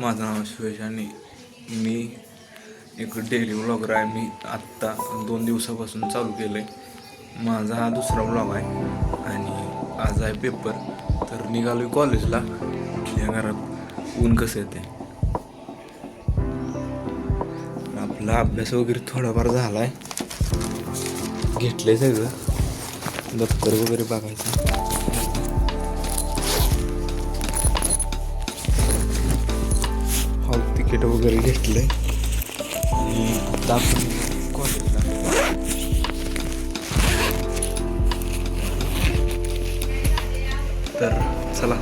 माझं नाव सुरेश आणि मी एक डेली व्लॉगर आहे. मी आत्ता दोन दिवसापासून चालू केलं आहे माझा हा दुसरा व्लॉग आहे आणि आज आहे पेपर. तर निघालो आहे कॉलेजला. या घरात ऊन कसं येते आपला अभ्यास वगैरे थोडाफार झाला आहे घेतलं आहे सगळं. दप्तर वगैरे बघायचं. तिकीट वगैरे घेतलं आणि आता आपण कॉलेजला तर चला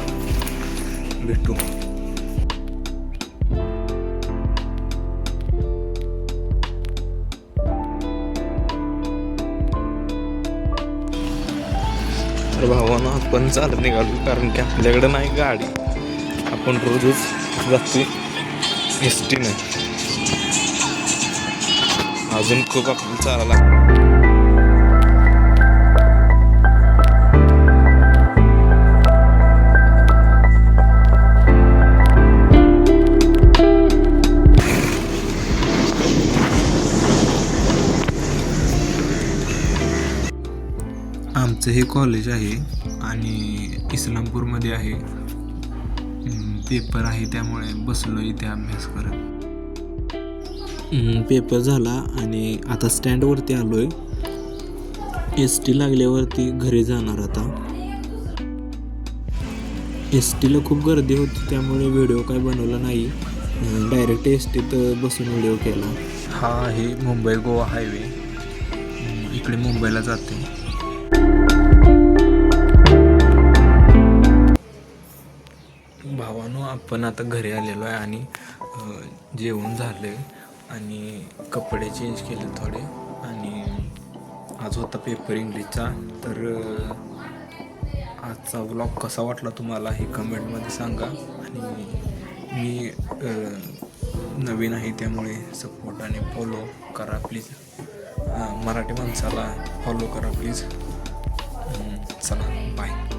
भेटू. तर भावानं आपण चालत निघालो कारण की आपल्याकडं नाही गाडी. आपण रोजच जातोय. एस टीने अजून खूप आपल्याला चालायला लागतं. आमचं हे कॉलेज आहे आणि इस्लामपूरमध्ये आहे पेपर आहे त्यामुळे बसलो इथे अभ्यास करत. पेपर झाला आणि आता स्टँडवरती आलो आहे एस टी लागल्यावरती घरी जाणार आता. एस टीला खूप गर्दी होती त्यामुळे व्हिडिओ काय बनवला नाही. डायरेक्ट एस टीत बसून व्हिडिओ केला. हा आहे मुंबई गोवा हायवे इकडे मुंबईला जाते. पण आता घरी आलेलो आहे आणि जेवण झालं आहे आणि कपडे चेंज केले थोडे आणि आज होता पेपर इंग्लिशचा तर आजचा ब्लॉग कसा वाटला तुम्हाला हे कमेंटमध्ये सांगा. आणि मी नवीन आहे त्यामुळे सपोर्ट आणि फॉलो करा प्लीज मराठी माणसाला फॉलो करा प्लीज चला बाय